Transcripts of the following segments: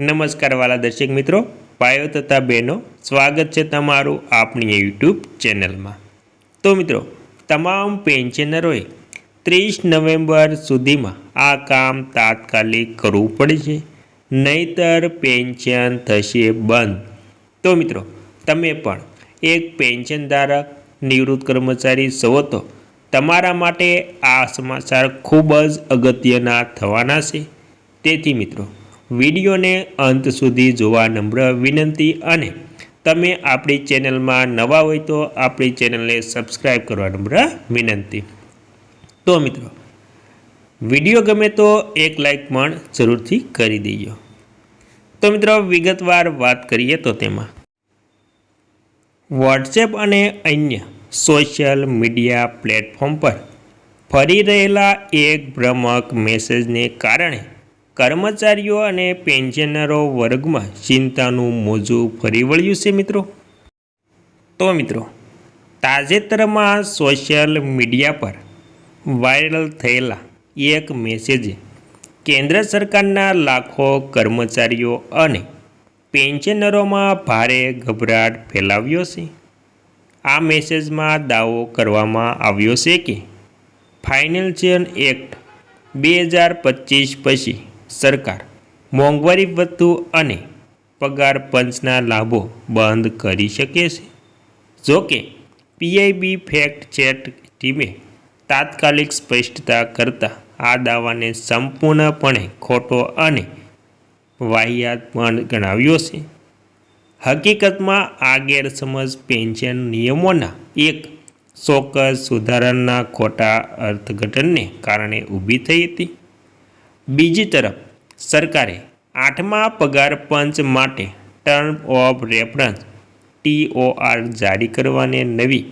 નમસ્કાર વાલા દર્શક મિત્રો, ભાઈઓ તથા બહેનો, સ્વાગત છે તમારું આપણી યુટ્યુબ ચેનલમાં. તો મિત્રો, તમામ પેન્શનરોએ ત્રીસ નવેમ્બર સુધીમાં આ કામ તાત્કાલિક કરવું પડશે, નહીતર પેન્શન થશે બંધ. તો મિત્રો, તમે પણ એક પેન્શન ધારક નિવૃત્ત કર્મચારી છો તો તમારા માટે આ સમાચાર ખૂબ જ અગત્યના થવાના છે. તેથી મિત્રો વિડીયોને અંત સુધી જોવા નમ્ર વિનંતી અને તમે આપણી ચેનલમાં નવા હોય તો આપણી ચેનલને સબસ્ક્રાઈબ કરવા નમ્ર વિનંતી. તો મિત્રો, વીડિયો ગમે તો એક લાઈક પણ જરૂરથી કરી દેજો. તો મિત્રો, વિગતવાર વાત કરીએ તો તેમાં. વોટ્સએપ અને અન્ય સોશિયલ મીડિયા પ્લેટફોર્મ પર ફરી રહેલા એક ભ્રમક મેસેજને કારણે કર્મચારીઓ અને પેન્શનરો વર્ગમાં ચિંતાનું મોજું ફરી વળ્યું છે મિત્રો. તો મિત્રો, તાજેતરમાં સોશિયલ મીડિયા પર વાયરલ થયેલા એક મેસેજે કેન્દ્ર સરકારના લાખો કર્મચારીઓ અને પેન્શનરોમાં ભારે ગભરાટ ફેલાવ્યો છે. આ મેસેજમાં દાવો કરવામાં આવ્યો છે કે ફાઇનાન્શિયલ એક્ટ બે હજાર પચીસ પછી સરકાર મોંઘવારી ભથ્થું અને પગાર પંચના લાભો બંધ કરી શકે છે. જોકે પીઆઈબી ફેક્ટ ચેટ ટીમે તાત્કાલિક સ્પષ્ટતા કરતા આ દાવાને સંપૂર્ણપણે ખોટો અને વાહિયાત પણ ગણાવ્યો છે. હકીકતમાં આ ગેરસમજ પેન્શન નિયમોના એક ચોક્કસ સુધારણના ખોટા અર્થઘટનને કારણે ઊભી થઈ હતી. બીજી તરફ, સરકારે આઠમા પગાર પંચ માટે ટર્મ ઓફ રેફરન્સ ટીઓઆર જારી કરવાને નવી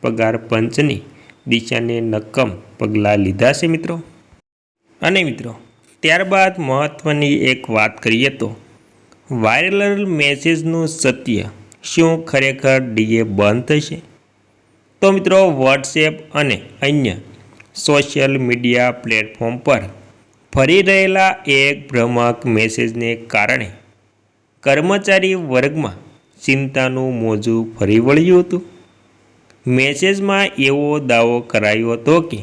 પગાર પંચની દિશાને નક્કમ પગલાં લીધા છે મિત્રો. અને મિત્રો, ત્યારબાદ મહત્ત્વની એક વાત કરીએ તો, વાયરલ મેસેજનું સત્ય શું ખરેખર ડીએ બંધ થશે? તો મિત્રો વોટ્સએપ અને અન્ય સોશિયલ મીડિયા પ્લેટફોર્મ પર ફરી રહેલા એક ભ્રમક મેસેજને કારણે કર્મચારી વર્ગમાં ચિંતાનું મોજું ફરી વળ્યું હતું. મેસેજમાં એવો દાવો કરાયો હતો કે,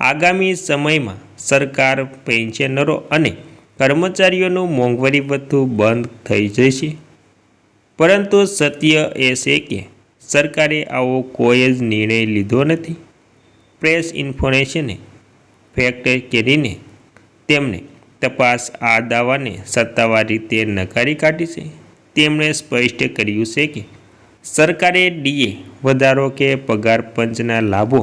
આગામી સમયમાં સરકાર પેન્શનરો અને કર્મચારીઓનું મોંઘવારી ભથ્થું બંધ થઈ જશે. પરંતુ સત્ય એ છે કે, સરકારે આવો કોઈ જ નિર્ણય લીધો નથી. પ્રેસ ઇન્ફોર્મેશને ફેક્ટ કરીને તેમણે તપાસ આ દાવાને સત્તાવાર રીતે નકારી કાઢી છે. તેમણે સ્પષ્ટ કર્યું છે કે સરકારે ડીએ વધારો કે પગાર પંચના લાભો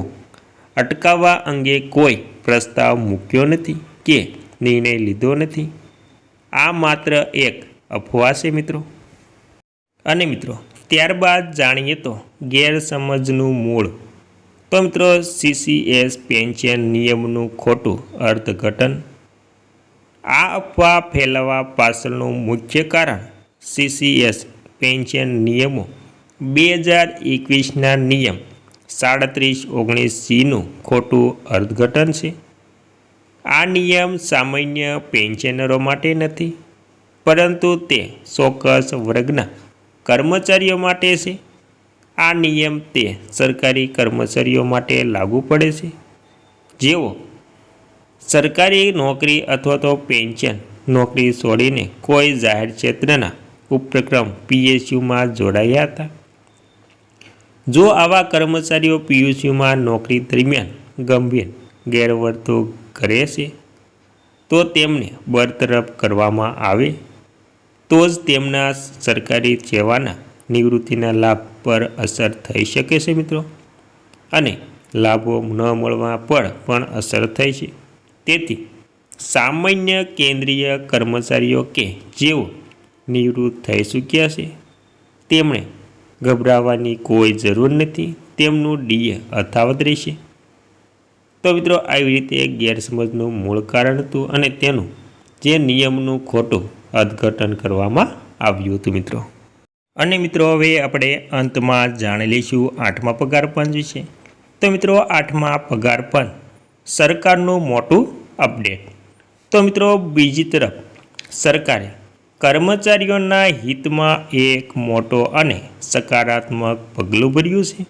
અટકાવવા અંગે કોઈ પ્રસ્તાવ મૂક્યો નથી કે નિર્ણય લીધો નથી. આ માત્ર એક અફવા છે મિત્રો. અને મિત્રો, ત્યારબાદ જાણીએ તો ગેરસમજનું મૂળ. તો મિત્રો સીસીએસ પેન્શન નિયમનું ખોટું અર્થઘટન આ અફવા ફેલાવવા પાછળનું મુખ્ય કારણ સીસીએસ પેન્શન નિયમો. બે હજાર એકવીસના નિયમ સાડત્રીસ ઓગણીસ સીનું ખોટું અર્થઘટન છે. આ નિયમ સામાન્ય પેન્શનરો માટે નથી, પરંતુ તે ચોક્કસ વર્ગના કર્મચારીઓ માટે છે. આ નિયમ તે સરકારી કર્મચારીઓ માટે લાગુ પડે છે. જેઓ સરકારી નોકરી અથવા તો પેન્શન નોકરી છોડીને કોઈ જાહેર ક્ષેત્રના ઉપક્રમ પીએસયુમાં જોડાયા હતા? જો આવા કર્મચારીઓ પીએસયુમાં નોકરી દરમિયાન ગંભીર ગેરવર્તણૂક કરે છે, તો તેમને બરતરફ કરવામાં આવે, તો જ તેમના સરકારી સેવાના નિવૃત્તિના લાભ પર અસર થઈ શકે છે મિત્રો. અને લાભો ન મળવા પર પણ અસર થઈ છે. તેથી સામાન્ય કેન્દ્રીય કર્મચારીઓ કે જેઓ નિવૃત્ત થઈ ચૂક્યા છે, તેમણે ગભરાવાની કોઈ જરૂર નથી, તેમનું ડીએ અથાવત રહેશે. તો મિત્રો, આવી રીતે ગેરસમજનું મૂળ કારણ હતું અને તેનું જે નિયમનું ખોટું અર્થઘટન કરવામાં આવ્યું હતું મિત્રો. અને મિત્રો, હવે આપણે અંતમાં જાણી લઈશું આઠમા પગાર પંચ વિશે. તો મિત્રો, આઠમા પગાર પંચ સરકારનું મોટું અપડેટ. તો મિત્રો, બીજી તરફ સરકારે કર્મચારીઓના હિતમાં એક મોટો અને સકારાત્મક પગલું ભર્યું છે.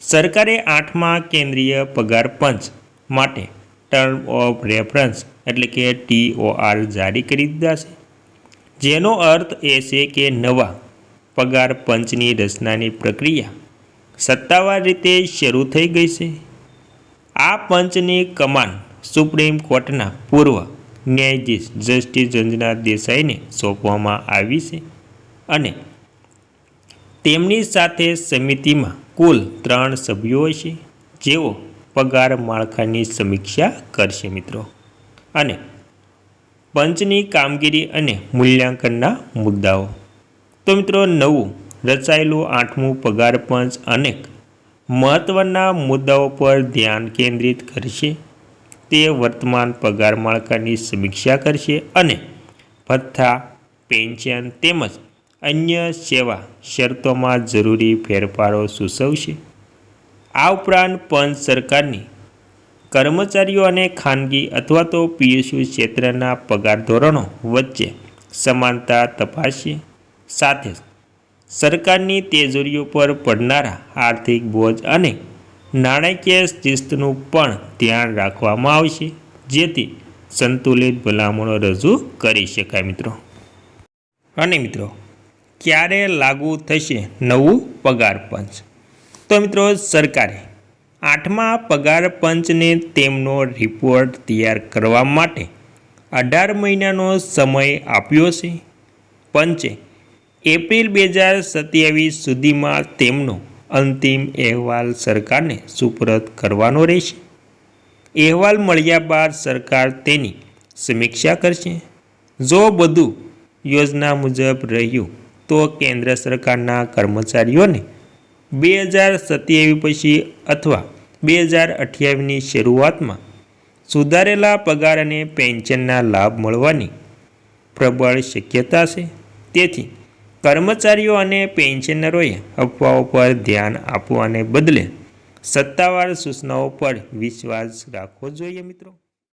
સરકારે આઠમા કેન્દ્રીય પગાર પંચ માટે ટર્મ ઓફ રેફરન્સ એટલે કે ટીઓઆર જારી કરી દીધા છે. જેનો અર્થ એ છે કે નવા પગાર પંચની રચનાની પ્રક્રિયા સત્તાવાર રીતે શરૂ થઈ ગઈ છે. આ પંચની કમાન સુપ્રીમ કોર્ટના પૂર્વ ન્યાયાધીશ જસ્ટિસ રંજના દેસાઈને સોંપવામાં આવી છે અને તેમની સાથે સમિતિમાં કુલ ત્રણ સભ્યો હશે, જેઓ પગાર માળખાની સમીક્ષા કરશે મિત્રો. અને પંચની કામગીરી અને મૂલ્યાંકનના મુદ્દાઓ. તો મિત્રો, નવું રચાયેલું આઠમું પગાર પંચ અનેક મહત્ત્વના મુદ્દાઓ પર ધ્યાન કેન્દ્રિત કરશે. તે વર્તમાન પગાર માળખાની સમીક્ષા કરશે અને ભથ્થા, પેન્શન તેમજ અન્ય સેવા શરતોમાં જરૂરી ફેરફારો સૂચવશે. આ ઉપરાંત પંચ સરકારની કર્મચારીઓ અને ખાનગી અથવા તો પીએસયુ ક્ષેત્રના પગાર ધોરણો વચ્ચે સમાનતા તપાસશે. સાથે સરકારની તેજોરીઓ પર પડનારા આર્થિક બોજ અને નાણાકીય શિસ્તનું પણ ધ્યાન રાખવામાં આવશે, જેથી સંતુલિત ભલામણો રજૂ કરી શકાય મિત્રો. અને મિત્રો, ક્યારે લાગુ થશે નવું પગાર પંચ? તો મિત્રો, સરકારે આઠમા પગાર પંચને તેમનો રિપોર્ટ તૈયાર કરવા માટે અઢાર મહિનાનો સમય આપ્યો છે. પંચે એપ્રિલ બે હજાર સત્યાવીસ સુધીમાં તેમનો અંતિમ અહેવાલ સરકારને સુપરત કરવાનો રહેશે. અહેવાલ મળ્યા બાદ સરકાર તેની સમીક્ષા કરશે. જો બધું યોજના મુજબ રહ્યું, તો કેન્દ્ર સરકારના કર્મચારીઓને બે હજાર સત્યાવીસ પછી અથવા બે હજાર અઠ્યાવીસની શરૂઆતમાં સુધારેલા પગાર અને પેન્શનના લાભ મળવાની પ્રબળ શક્યતા છે. તેથી કર્મચારીઓ અને પેન્શનરોએ અફવાઓ પર ધ્યાન આપવાને બદલે સત્તાવાર સૂચનાઓ પર વિશ્વાસ રાખવો જોઈએ મિત્રો.